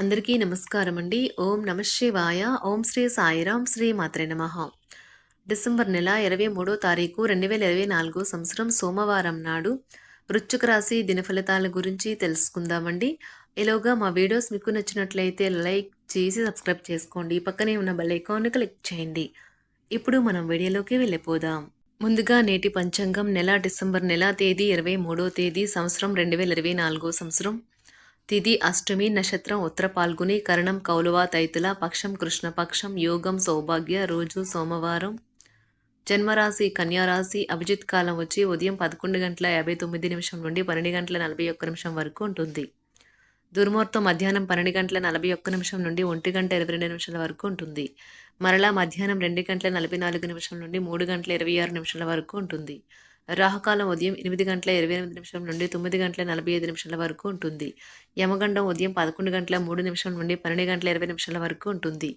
అందరికీ నమస్కారం అండి ఓం నమ శివాయ. ఓం శ్రీ సాయిరాం శ్రీ మాత్రే నమ. డిసెంబర్ నెల ఇరవై మూడో తారీఖు రెండు వేల ఇరవై నాలుగో సంవత్సరం సోమవారం నాడు వృచ్చుక రాశి దినఫలితాల గురించి తెలుసుకుందామండి. ఇలాగా మా వీడియోస్ మీకు నచ్చినట్లయితే లైక్ చేసి సబ్స్క్రైబ్ చేసుకోండి. పక్కనే ఉన్న బెల్ ఐకాన్ క్లిక్ చేయండి. ఇప్పుడు మనం వీడియోలోకి వెళ్ళిపోదాం. ముందుగా నేటి పంచాంగం నెల డిసెంబర్ నెల తేదీ ఇరవై మూడో తేదీ సంవత్సరం రెండు వేల ఇరవై నాలుగో సంవత్సరం. తిథి అష్టమి నక్షత్రం ఉత్తర పాల్గొని కరణం కౌలువా తైతుల పక్షం కృష్ణపక్షం యోగం సౌభాగ్య రోజు సోమవారం. జన్మరాశి కన్యారాశి అభిజిత్ కాలం వచ్చి ఉదయం పదకొండు గంటల యాభై తొమ్మిది నిమిషం నుండి పన్నెండు గంటల నలభై ఒక్క నిమిషం వరకు ఉంటుంది. దుర్ముహూర్తం మధ్యాహ్నం పన్నెండు గంటల నలభై ఒక్క నిమిషం నుండి ఒంటి గంట ఇరవై రెండు నిమిషాల వరకు ఉంటుంది. మరలా మధ్యాహ్నం రెండు గంటల నలభై నాలుగు నిమిషం నుండి మూడు గంటల ఇరవై ఆరు నిమిషాల వరకు ఉంటుంది. రాహుకాలం ఉదయం ఎనిమిది గంటల ఇరవై ఎనిమిది నిమిషం నుండి తొమ్మిది గంటల నలభై ఐదు నిమిషాల వరకు ఉంటుంది. యమగండం ఉదయం పదకొండు గంటల మూడు నిమిషం నుండి పన్నెండు గంటల ఇరవై నిమిషాల వరకు ఉంటుంది.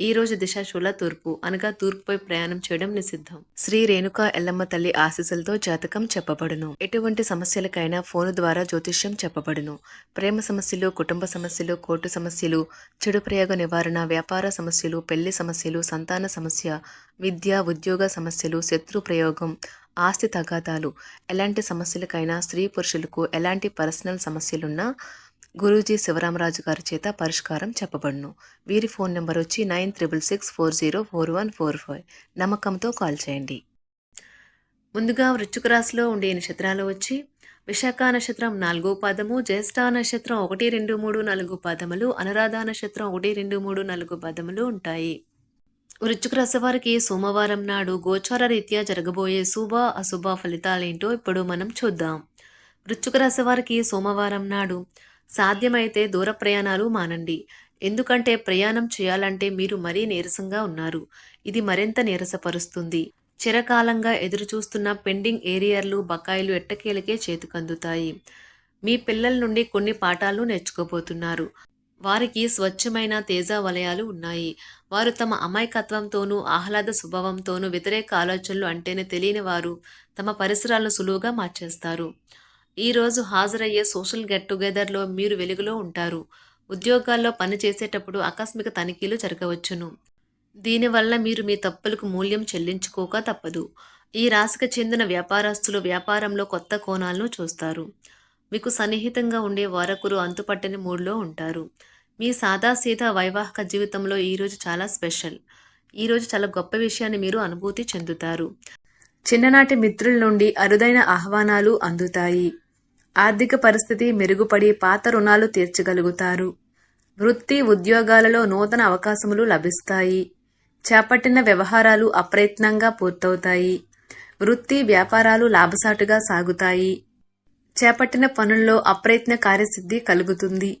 ఈ రోజు దిశ శూల తూర్పు అనగా తూర్పుపై ప్రయాణం చేయడం నిషిద్ధం. శ్రీ రేణుక ఎల్లమ్మ తల్లి ఆశీస్సులతో జాతకం చెప్పబడును. ఎటువంటి సమస్యలకైనా ఫోను ద్వారా జ్యోతిష్యం చెప్పబడును. ప్రేమ సమస్యలు కుటుంబ సమస్యలు కోర్టు సమస్యలు చెడు ప్రయోగ నివారణ వ్యాపార సమస్యలు పెళ్ళి సమస్యలు సంతాన సమస్య విద్య ఉద్యోగ సమస్యలు శత్రు ప్రయోగం ఆస్తి తగాదాలు ఎలాంటి సమస్యలకైనా స్త్రీ పురుషులకు ఎలాంటి పర్సనల్ సమస్యలున్నా గురూజీ శివరామరాజు గారి చేత పరిష్కారం చెప్పబడును. వీరి ఫోన్ నెంబర్ వచ్చి nine triple six four zero four one four five. నమ్మకంతో కాల్ చేయండి. ముందుగా వృచ్చుక రాశిలో ఉండే నక్షత్రాలు వచ్చి విశాఖ నక్షత్రం నాలుగో పాదము జ్యేష్ఠ నక్షత్రం ఒకటి రెండు మూడు నాలుగు పాదములు అనురాధ నక్షత్రం ఒకటి రెండు మూడు నాలుగు పాదములు ఉంటాయి. వృశ్చిక రాశివారికి సోమవారం నాడు గోచార రీత్యా జరగబోయే శుభ అశుభ ఫలితాలేంటో ఇప్పుడు మనం చూద్దాం. వృశ్చిక రాశివారికి సోమవారం నాడు సాధ్యమైతే దూర ప్రయాణాలు మానండి. ఎందుకంటే ప్రయాణం చేయాలంటే మీరు మరీ నీరసంగా ఉన్నారు. ఇది మరింత నీరసపరుస్తుంది. చిరకాలంగా ఎదురుచూస్తున్న పెండింగ్ ఏరియర్లు బకాయిలు ఎట్టకేలకే చేతికందుతాయి. మీ పిల్లల నుండి కొన్ని పాఠాలు నేర్చుకోబోతున్నారు. వారికి స్వచ్ఛమైన తేజ వలయాలు ఉన్నాయి. వారు తమ అమాయకత్వంతోనూ ఆహ్లాద స్వభావంతోనూ వ్యతిరేక ఆలోచనలు అంటేనే తెలియని వారు తమ పరిసరాలను సులువుగా మార్చేస్తారు. ఈరోజు హాజరయ్యే సోషల్ గెట్ టుగెదర్లో మీరు వెలుగులో ఉంటారు. ఉద్యోగాల్లో పని చేసేటప్పుడు ఆకస్మిక తనిఖీలు జరగవచ్చును. దీనివల్ల మీరు మీ తప్పులకు మూల్యం చెల్లించుకోక తప్పదు. ఈ రాశికి చెందిన వ్యాపారస్తులు వ్యాపారంలో కొత్త కోణాలను చూస్తారు. మీకు సన్నిహితంగా ఉండే వారకురు అంతుపట్టని మూడ్లో ఉంటారు. మీ సాదాసీదా వైవాహిక జీవితంలో ఈరోజు చాలా స్పెషల్. ఈరోజు చాలా గొప్ప విషయాన్ని మీరు అనుభూతి చెందుతారు. చిన్ననాటి మిత్రుల నుండి అరుదైన ఆహ్వానాలు అందుతాయి. ఆర్థిక పరిస్థితి మెరుగుపడి పాత రుణాలు తీర్చగలుగుతారు. వృత్తి ఉద్యోగాలలో నూతన అవకాశములు లభిస్తాయి. చేపట్టిన వ్యవహారాలు అప్రయత్నంగా పూర్తవుతాయి. వృత్తి వ్యాపారాలు లాభసాటుగా సాగుతాయి. చేపట్టిన పనుల్లో అప్రయత్న కార్యసిద్ధి కలుగుతుంది.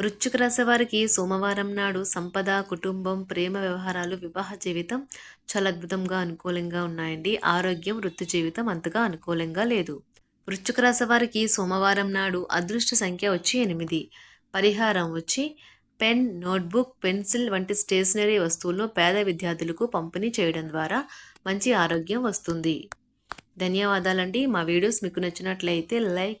వృశ్చిక రాశి వారికి సోమవారం నాడు సంపద కుటుంబం ప్రేమ వ్యవహారాలు వివాహ జీవితం చాలా అద్భుతంగా అనుకూలంగా ఉన్నాయండి. ఆరోగ్యం వృత్తి జీవితం అంతగా అనుకూలంగా లేదు. వృశ్చిక రాశి వారికి సోమవారం నాడు అదృష్ట సంఖ్య వచ్చి ఎనిమిది. పరిహారం వచ్చి పెన్ నోట్బుక్ పెన్సిల్ వంటి స్టేషనరీ వస్తువులను పేద విద్యార్థులకు పంపిణీ చేయడం ద్వారా మంచి ఆరోగ్యం వస్తుంది. ధన్యవాదాలండి. మా వీడియోస్ మీకు నచ్చినట్లయితే లైక్